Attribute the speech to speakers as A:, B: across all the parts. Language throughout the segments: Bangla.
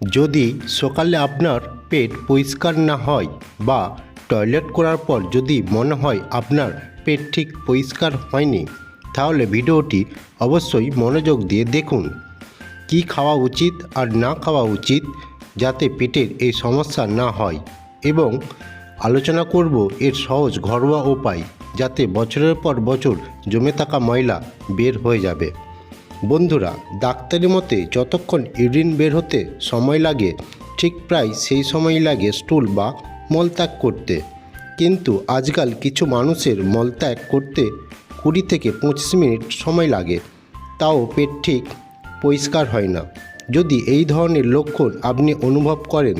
A: যদি সকালে আপনার পেট পরিষ্কার না হয় বা টয়লেট করার পর যদি মনে হয় আপনার পেট ঠিক পরিষ্কার হয়নি, তাহলে ভিডিওটি অবশ্যই মনোযোগ দিয়ে দেখুন। কি খাওয়া উচিত আর না খাওয়া উচিত যাতে পেটের এই সমস্যা না হয় এবং আলোচনা করব এর সহজ ঘরোয়া উপায় যাতে বছরের পর বছর জমে থাকা ময়লা বের হয়ে যাবে। বন্ধুরা, ডাক্তারি মতে যতক্ষণ ইউরিন বের হতে সময় লাগে, ঠিক প্রায় সেই সময়ই লাগে স্টুল বা মলত্যাগ করতে। কিন্তু আজকাল কিছু মানুষের মলত্যাগ করতে কুড়ি থেকে পঁচিশ মিনিট সময় লাগে। তাও পেট ঠিক পরিষ্কার হয় না। যদি এই ধরনের লক্ষণ আপনি অনুভব করেন,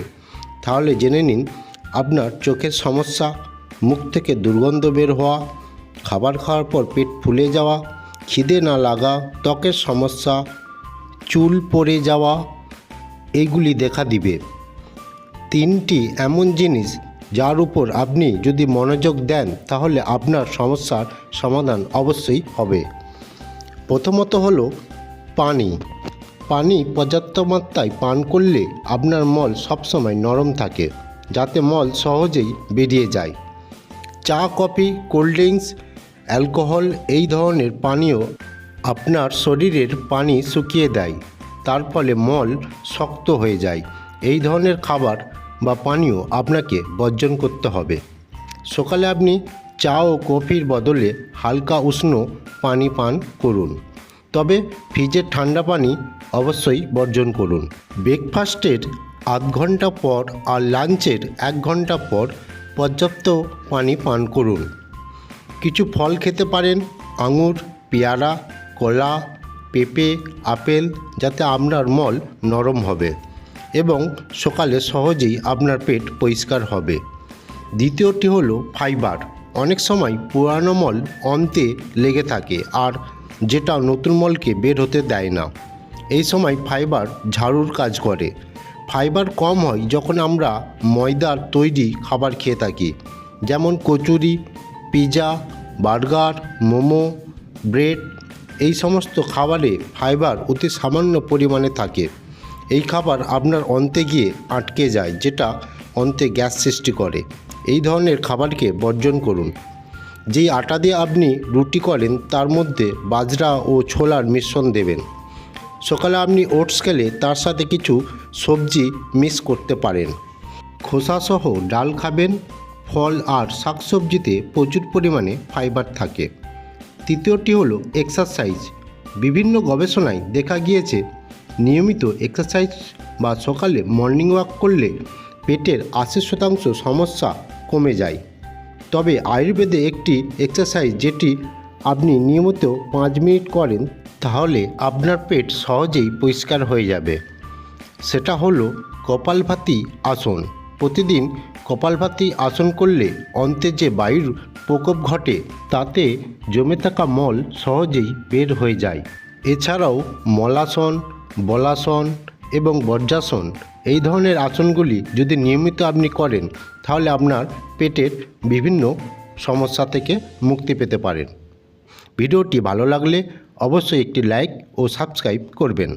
A: তাহলে জেনে নিন আপনার চোখের সমস্যা, মুখ থেকে দুর্গন্ধ বের হওয়া, খাবার খাওয়ার পর পেট ফুলে যাওয়া খিদে না লাগা, ত্বকের সমস্যা, চুল পড়ে যাওয়া এইগুলি দেখা দিবে। তিনটি এমন জিনিস যার উপর আপনি যদি মনোযোগ দেন, তাহলে আপনার সমস্যার সমাধান অবশ্যই হবে। প্রথমত হলো পানি। পানি পর্যাপ্ত মাত্রায় পান করলে আপনার মল সবসময় নরম থাকে, যাতে মল সহজেই বেরিয়ে যায়। চা, কফি, কোল্ড ড্রিঙ্কস অ্যালকোহল এই ধরনের পানীয় আপনার শরীরের পানি শুকিয়ে দেয়, তার ফলে মল শক্ত হয়ে যায়। এই ধরনের খাবার বা পানীয় আপনাকে বর্জন করতে হবে। সকালে আপনি চা ও কফির বদলে হালকা উষ্ণ পানি পান করুন। তবে ফ্রিজের ঠান্ডা পানি অবশ্যই বর্জন করুন। ব্রেকফাস্টের আধ ঘণ্টা পর আর লাঞ্চের এক ঘণ্টা পর পর্যাপ্ত পানি পান করুন। কিছু ফল খেতে পারেন, আঙুর, পেয়ারা, কলা, পেঁপে, আপেল, যাতে আপনার মল নরম হবে এবং সকালে সহজেই আপনার পেট পরিষ্কার হবে। দ্বিতীয়টি হলো ফাইবার। অনেক সময় পুরানো মল অন্তে লেগে থাকে আর যেটা নতুন মলকে বের হতে দেয় না। এই সময় ফাইবার ঝাড়ুর কাজ করে। ফাইবার কম হয় যখন আমরা ময়দার তৈরি খাবার খেয়ে থাকি, যেমন kachori pizza burger, momo, bread এই সমস্ত খাবারে ফাইবার অতি সামান্য পরিমাণে থাকে। এই খাবার আপনার অন্তে গিয়ে আটকে যায়, যেটা অন্তে গ্যাস সৃষ্টি করে। এই ধরনের খাবারকে বর্জন করুন। যেই আটা দিয়ে আপনি রুটি করেন, তার মধ্যে বাজরা ও ছোলার মিশ্রণ দেবেন। সকালে আপনি ওটস খেলে তার সাথে কিছু সবজি মিক্স করতে পারেন। খোসাসহ ডাল খাবেন ফল আর শাকসবজিতে প্রচুর পরিমাণে ফাইবার থাকে। তৃতীয়টি হলো এক্সারসাইজ। বিভিন্ন গবেষণায় দেখা গিয়েছে, নিয়মিত এক্সারসাইজ বা সকালে মর্নিং ওয়াক করলে পেটের আশি শতাংশ সমস্যা কমে যায়। তবে আয়ুর্বেদে একটি এক্সারসাইজ যেটি আপনি নিয়মিত পাঁচ মিনিট করেন, তাহলে আপনার পেট সহজেই পরিষ্কার হয়ে যাবে। সেটা হলো কপালভাতি আসন। প্রতিদিন কপালভাতি আসন করলে অন্তে যে বায়ুর প্রকোপ ঘটে, তাতে জমে থাকা মল সহজেই বের হয়ে যায়। এছাড়াও মলাসন, বলাসন এবং বজ্রাসন এই ধরনের আসনগুলি যদি নিয়মিত আপনি করেন, তাহলে আপনার পেটের বিভিন্ন সমস্যা থেকে মুক্তি পেতে পারেন। ভিডিওটি ভালো লাগলে অবশ্যই একটি লাইক ও সাবস্ক্রাইব করবেন।